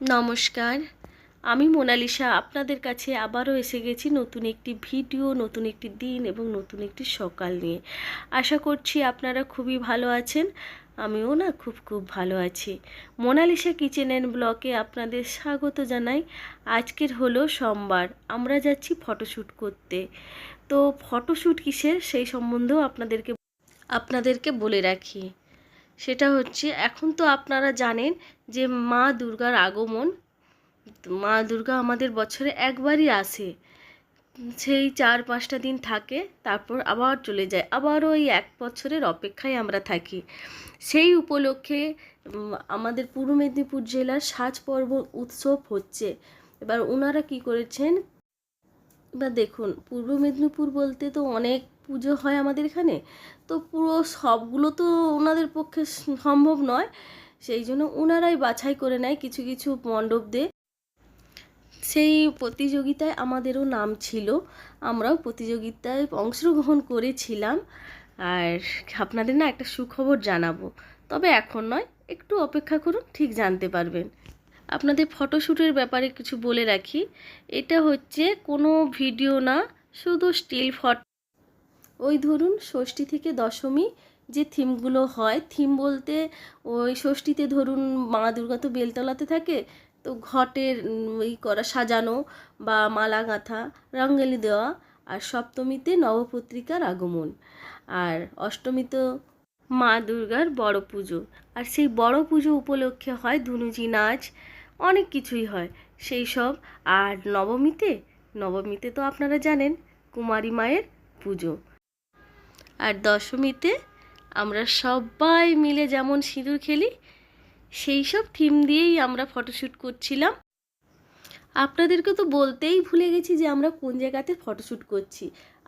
নমস্কার, আমি মোনালিসা, আপনাদের কাছে আবারও এসে গেছি নতুন একটি ভিডিও, নতুন একটি দিন এবং নতুন একটি সকাল নিয়ে। আশা করছি আপনারা খুবই ভালো আছেন, আমিও না খুব খুব ভালো আছি। মোনালিসা কিচেন অ্যান্ড ব্লকে আপনাদের স্বাগত জানাই। আজকের হলো সোমবার, আমরা যাচ্ছি ফটোশ্যুট করতে। তো ফটোশ্যুট কিসের? সেই সম্বন্ধেও আপনাদেরকে আপনাদেরকে বলে রাখি। সেটা হচ্ছে, এখন তো আপনারা জানেন যে মা দুর্গার আগমন, মা দুর্গা আমাদের বছরে একবারই আসে। সেই চার পাঁচটা দিন থাকে, তারপর আবার চলে যায়। আবার ওই এক বছরের অপেক্ষায় আমরা থাকি। সেই উপলক্ষে আমাদের পূর্ব মেদিনীপুর জেলার সাজ পর্ব উৎসব হচ্ছে। এবার ওনারা কি করেছেন? এবার দেখুন, পূর্ব মেদিনীপুর বলতে তো অনেক পুজো হয় আমাদের এখানে। তো পুরো সবগুলো তো ওনাদের পক্ষে সম্ভব নয়। সেই জন্য ওনারাই বাছাই করে নেয় কিছু কিছু মণ্ডপ দিয়ে। সেই প্রতিযোগিতায় আমাদেরও নাম ছিল। আমরাও প্রতিযোগিতায় অংশগ্রহণ করেছিলাম। আর আপনাদের না একটা সুখবর জানাব। তবে এখন নয়, একটু অপেক্ষা করুন, ঠিক জানতে পারবেন। আপনাদের ফটোশ্যুটের ব্যাপারে কিছু বলে রাখি। এটা হচ্ছে কোনো ভিডিও না, শুধু স্টিল ফটো ওই ধরুন ষষ্ঠী থেকে দশমী যে থিমগুলো হয়, থিম বলতে ওই ষষ্ঠীতে ধরুন মা দুর্গা তো বেলতলাতে থাকে, তো ঘটের ওই করা, সাজানো বা মালা গাঁথা রঙ্গোলি দেওয়া আর সপ্তমীতে নবপত্রিকার আগমন। আর অষ্টমীতে মা দুর্গার বড় পুজো। আর সেই বড় পুজো উপলক্ষে হয় ধুনুচি নাচ, অনেক কিছুই হয় সেই সব। আর নবমীতে নবমীতে তো আপনারা জানেন কুমারী মায়ের পুজো। আর দশমীতে আমরা সবাই মিলে যেমন সিঁদুর খেলি, সেই সব থিম দিয়েই আমরা ফটোশ্যুট করছিলাম। আপনাদেরকে তো বলতেই ভুলে গেছি যে আমরা কোন জায়গাতে ফটোশ্যুট করছি।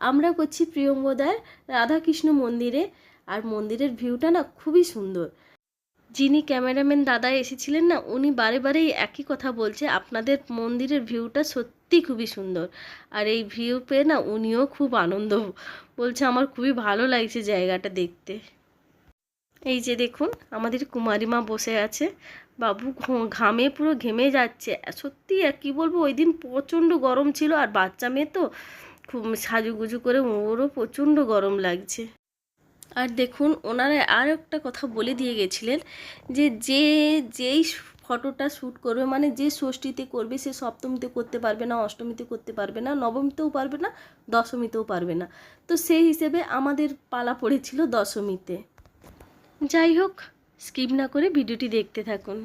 আমরা করছি প্রিয়ঙ্গদার রাধাকৃষ্ণ মন্দিরে, আর মন্দিরের ভিউটা না খুবই সুন্দর। যিনি ক্যামেরাম্যান দাদা এসেছিলেন না, উনি বারে বারেই একই কথা বলছে, আপনাদের মন্দিরের ভিউটা সত্যি খুবই সুন্দর। আর এই ভিউ পেয়ে না উনিও খুব আনন্দ বলছে, আমার খুবই ভালো লাগছে জায়গাটা দেখতে। এই যে দেখুন, আমাদের কুমারী মা বসে আছে। বাবু ঘামে পুরো ঘেমে যাচ্ছে। সত্যি আর কী বলব, ওই দিন প্রচণ্ড গরম ছিল, আর বাচ্চা মেয়ে তো খুব সাজুগুজু করে ওরও প্রচণ্ড গরম লাগছে। আর দেখুন, ওনারা আর একটা কথা বলে দিয়ে গেছিলেন যে যে, যেই ফটোটা শ্যুট করবে মানে যে ষষ্ঠীতে করবে, সে সপ্তমীতে করতে পারবে না, অষ্টমীতে করতে পারবে না, নবমীতেও পারবে না, দশমীতেও পারবে না। তো সেই হিসেবে আমাদের পালা পড়েছিল দশমীতে। যাই হোক, স্কিপ না করে ভিডিওটি দেখতে থাকুন।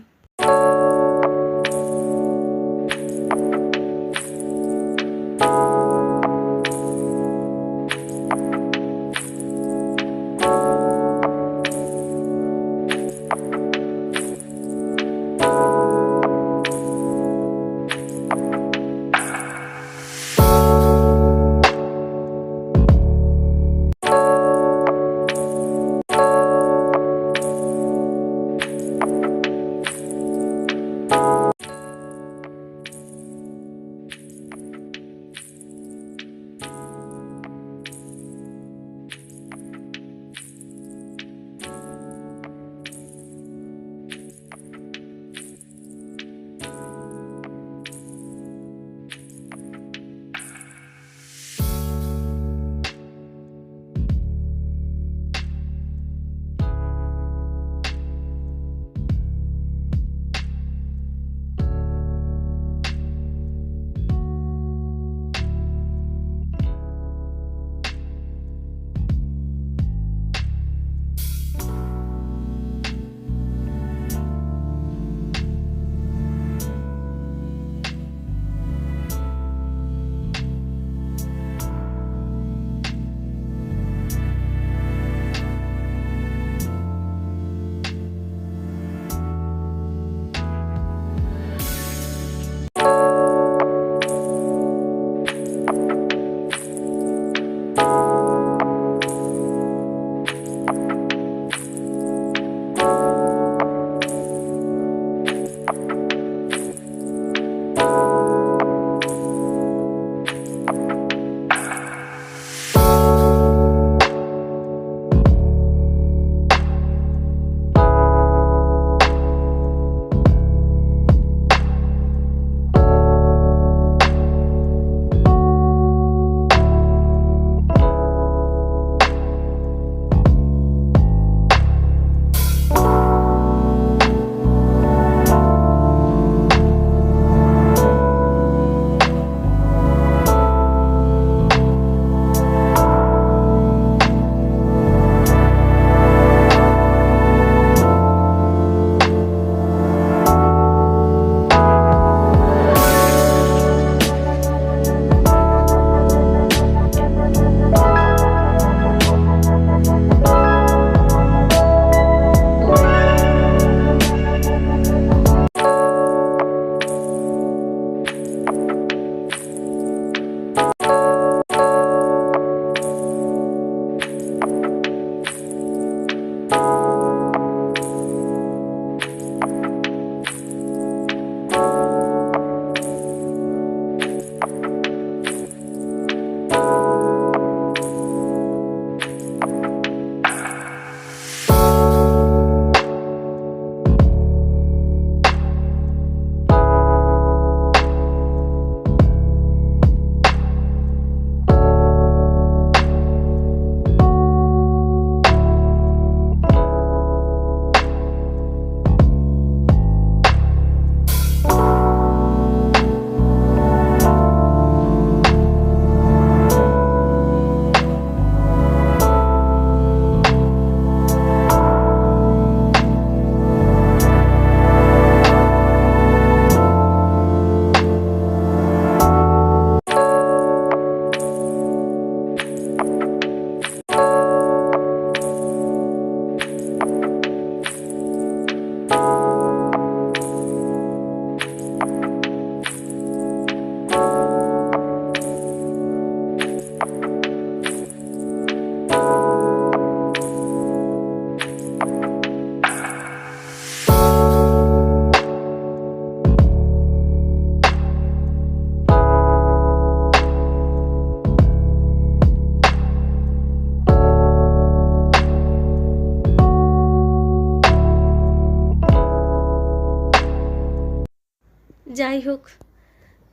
যাই হোক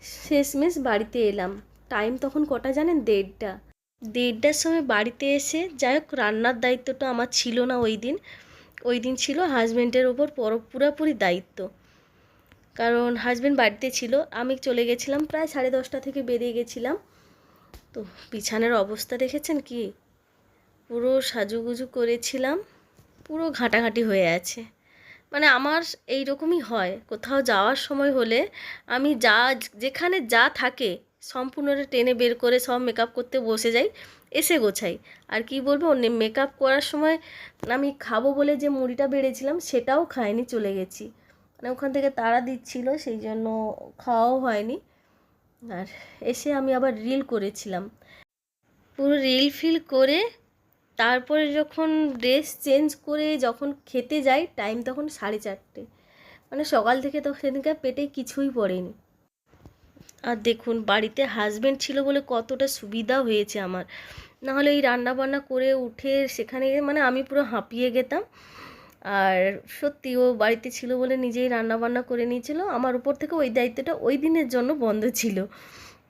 শেষমেশ বাড়িতে এলাম। টাইম তখন কটা জানেন? দেড়টা। দেড়টার সময় বাড়িতে এসে যাই হোক, রান্নার দায়িত্বটা আমার ছিল না ওই দিন। ওই দিন ছিল হাজব্যান্ডের ওপর পর- পুরোপুরি দায়িত্ব। কারণ হাজব্যান্ড বাড়িতে ছিল। আমি চলে গেছিলাম প্রায় সাড়ে দশটা থেকে বেরিয়ে গেছিলাম। তো বিছানার অবস্থা দেখেছেন কি? পুরো সাজুগুজু করেছিলাম। পুরো ঘাঁটাঘাঁটি হয়ে আছে। মানে আমার এই রকমই হয়। কোথাও যাওয়ার সময় হলে আমি যা যেখানে যা থাকে সম্পূর্ণটা টেনে বের করে সব মেকআপ করতে বসে যাই, এসে গোছাই। আর কি বলব মেকআপ করার সময় আমি খাব বলে যে মুড়িটা বেড়েছিলাম সেটাও খাইনি, চলে গেছি। মানে ওখান থেকে তাড়া দিচ্ছিল, সেই জন্য খাওয়াও হয়নি। আর এসে আমি আবার রিল করেছিলাম। পুরো রিল ফিল করে তারপরে যখন ড্রেস চেঞ্জ করে যখন খেতে যাই টাইম তখন সাড়ে চারটে। মানে সকাল থেকে তো সেদিনকে পেটে কিছুই পড়েনি। আর দেখুন, বাড়িতে হাজব্যান্ড ছিল বলে কতটা সুবিধা হয়েছে আমার। নাহলে এই রান্না বান্না করে উঠে সেখানে মানে আমি পুরো হাঁপিয়ে গেতাম। আর সত্যি ও বাড়িতে ছিল বলে নিজেই রান্না বান্না করে নিয়েছিল। আমার উপর থেকে ওই দায়িত্বটা ওই দিনের জন্য বন্ধ ছিল।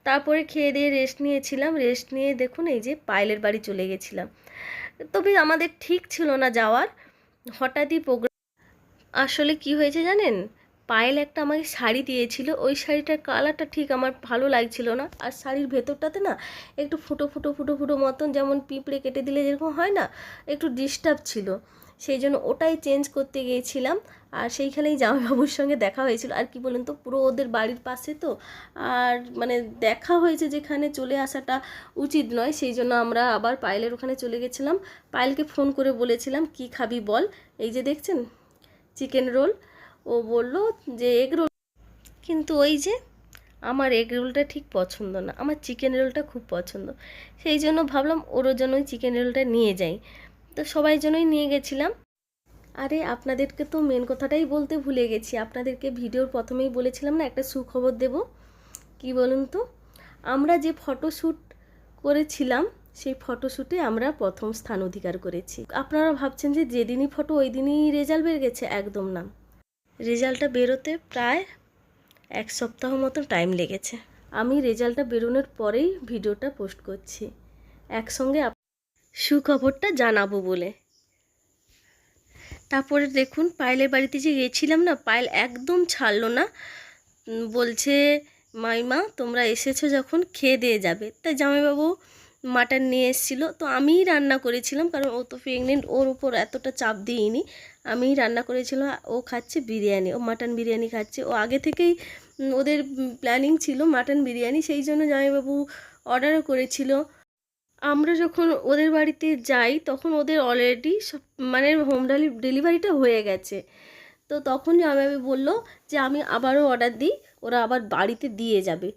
তারপরে খেয়ে দিয়ে রেস্ট নিয়েছিলাম। রেস্ট নিয়ে দেখুন এই যে পায়েলের বাড়ি চলে গেছিলাম। তবে আমাদের ঠিক ছিল না যাওয়ার। হঠাৎই প্রোগ্রাম আসলে কি হয়েছে জানেন? পায়েল একটা আমাকে শাড়ি দিয়েছিল। ওই শাড়িটার কালারটা ঠিক আমার ভালো লাগছিল না। আর শাড়ির ভেতরটাতে না একটু ফুটো ফুটো ফুটো ফুটো মতন যেমন পিঁপড়ে কেটে দিলে যেরকম হয় না, একটু ডিস্টার্ব ছিল। সেই জন্য ওটাই চেঞ্জ করতে গিয়েছিলাম। আর সেইখানেই জামাইবাবুর সঙ্গে দেখা হয়েছিল। আর কি বলেন তো, পুরো ওদের বাড়ির পাশে তো। আর মানে দেখা হয়েছে যেখানে চলে আসাটা উচিত নয়, সেই জন্য আমরা আবার পায়েলের ওখানে চলে গেছিলাম। পায়েলকে ফোন করে বলেছিলাম, কি খাবি বল? এই যে দেখছেন চিকেন রোল ও বলল যে এগ রোল কিন্তু ওই যে, আমার এগ রোলটা ঠিক পছন্দ না। আমার চিকেন রোলটা খুব পছন্দ। সেই জন্য ভাবলাম ওরও জন্যই চিকেন রোলটা নিয়ে যাই। তো সবাই জন্যই নিয়ে গেছিলাম। আরে, আপনাদেরকে তো মেন কথাটাই বলতে ভুলে গেছি। আপনাদেরকে ভিডিওর প্রথমেই বলেছিলাম না, একটা সুখবর দেব। কি বলুন তো? আমরা যে ফটোশ্যুট করেছিলাম, সেই ফটোশ্যুটে আমরা প্রথম স্থান অধিকার করেছি। আপনারা ভাবছেন যে যেদিনই ফটো ওই দিনই রেজাল্ট বের গেছে? একদম না। রেজাল্টটা বেরোতে প্রায় এক সপ্তাহ মতো টাইম লেগেছে। আমি রেজাল্টটা বেরোনোর পরেই ভিডিওটা পোস্ট করছি। একসঙ্গে আপ- সুখবরটা জানাব বলে। তারপরে দেখুন, পায়েলের বাড়িতে যে গেছিলাম না, পায়েল একদম ছাড়লো না। বলছে, মাইমা, তোমরা এসেছ যখন, খেয়ে দিয়ে যাবে। তা জামাইবাবু মাটন নিয়ে এসেছিল। তো আমিই রান্না করেছিলাম, কারণ ও তো প্রেগনেন্ট ওর উপর এতটা চাপ দিইনি। আমিই রান্না করেছিলাম ও খাচ্ছে বিরিয়ানি, ও মাটন বিরিয়ানি খাচ্ছে। ও আগে থেকেই ওদের প্ল্যানিং ছিল মাটন বিরিয়ানি, সেই জন্য জামাইবাবু অর্ডারও করেছিল। আমরা যখন ওদের বাড়িতে যাই, তখন ওদের অলরেডি সব মানে হোম ডেলিভারিটা হয়ে গেছে। তো তখন জামাইবাবু বলল যে আমি আবারও অর্ডার দিই, ওরা আবার বাড়িতে দিয়ে যাবে।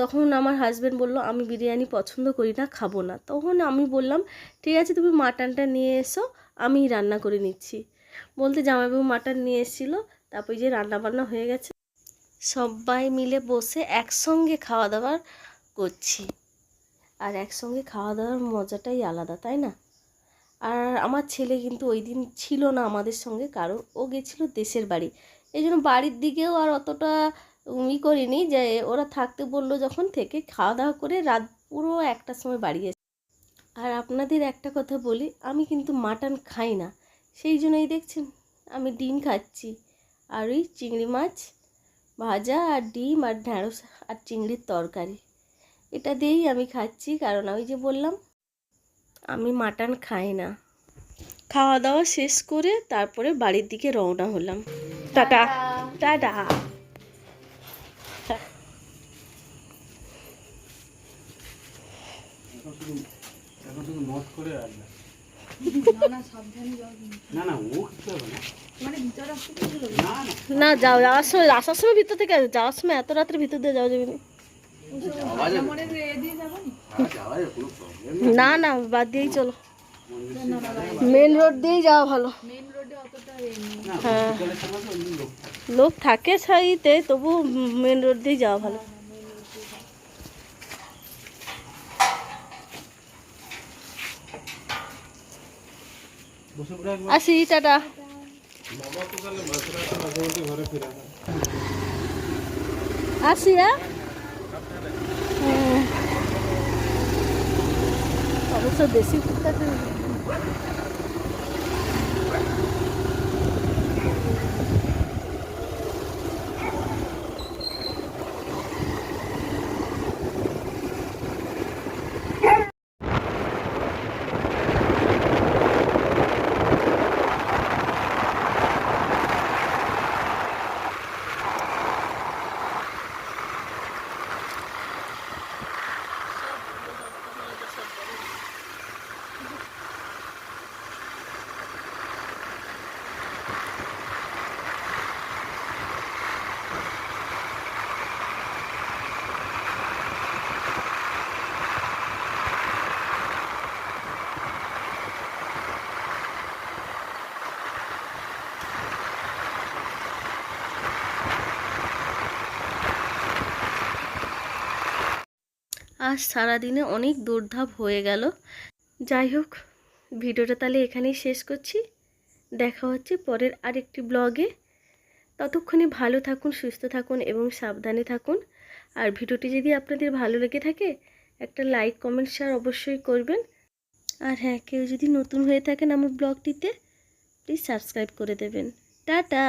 তখন আমার হাজব্যান্ড বলল, আমি বিরিয়ানি পছন্দ করি না, খাব না। তখন আমি বললাম, ঠিক আছে, তুমি মাটনটা নিয়ে এসো, আমি রান্না করে নিচ্ছি। বলতে জামাইবাবু মাটন নিয়ে এসেছিল, তারপর যে রান্না বান্না হয়ে গেছে। সবাই মিলে বসে একসঙ্গে খাওয়া দাওয়া করছি। আর একসঙ্গে খাওয়া দাওয়ার মজাটাই আলাদা, তাই না? আর আমার ছেলে কিন্তু ওই দিন ছিল না আমাদের সঙ্গে, কারণ ও গেছিল দেশের বাড়ি। এই জন্য বাড়ির দিকেও আর অতটা ই করিনি যে ওরা থাকতে বলল যখন থেকে খাওয়া দাওয়া করে রাত পুরো একটার সময় বাড়ি এসে। আর আপনাদের একটা কথা বলি, আমি কিন্তু মাটন খাই না, সেই জন্যই দেখছেন, আমি ডিম খাচ্ছি। আর ওই চিংড়ি মাছ ভাজা আর ডিম আর ঢ্যাঁড়স আর চিংড়ির তরকারি। এটা দিয়েই আমি খাচ্ছি, কারণ ওই যে বললাম, আমি মাটন খাই না। খাওয়া দাওয়া শেষ করে তারপরে বাড়ির দিকে রওনা হলাম। টাটা। টাটা। না, যাও, যাওয়ার সময় আসার সময় ভিতর থেকে যাওয়ার সময় এত রাত্রে ভিতর দিয়ে যাওয়া যাবে না। না না, বাদ দিয়েই চলো মেন রোড দিয়েই যাওয়া ভালো হ্যাঁ। লোক থাকে সাইতে তবু মেন রোড দিয়ে যাওয়া ভালো আসি টাটা আসি হ্যাঁ। অবশ্য দেশি কুত্তা আজ সারাদিনে অনেক দৌড়ধাপ হয়ে গেল। যাই হোক, ভিডিওটা তাহলে এখানেই শেষ করছি। দেখা হচ্ছে পরের আরেকটি ব্লগে। ততক্ষণে ভালো থাকুন, সুস্থ থাকুন এবং সাবধানে থাকুন। আর ভিডিওটি যদি আপনাদের ভালো লেগে থাকে, একটা লাইক, কমেন্ট, শেয়ার অবশ্যই করবেন। আর হ্যাঁ কেউ যদি নতুন হয়ে থাকেন আমার ব্লগটিতে, প্লিজ সাবস্ক্রাইব করে দেবেন। টাটা!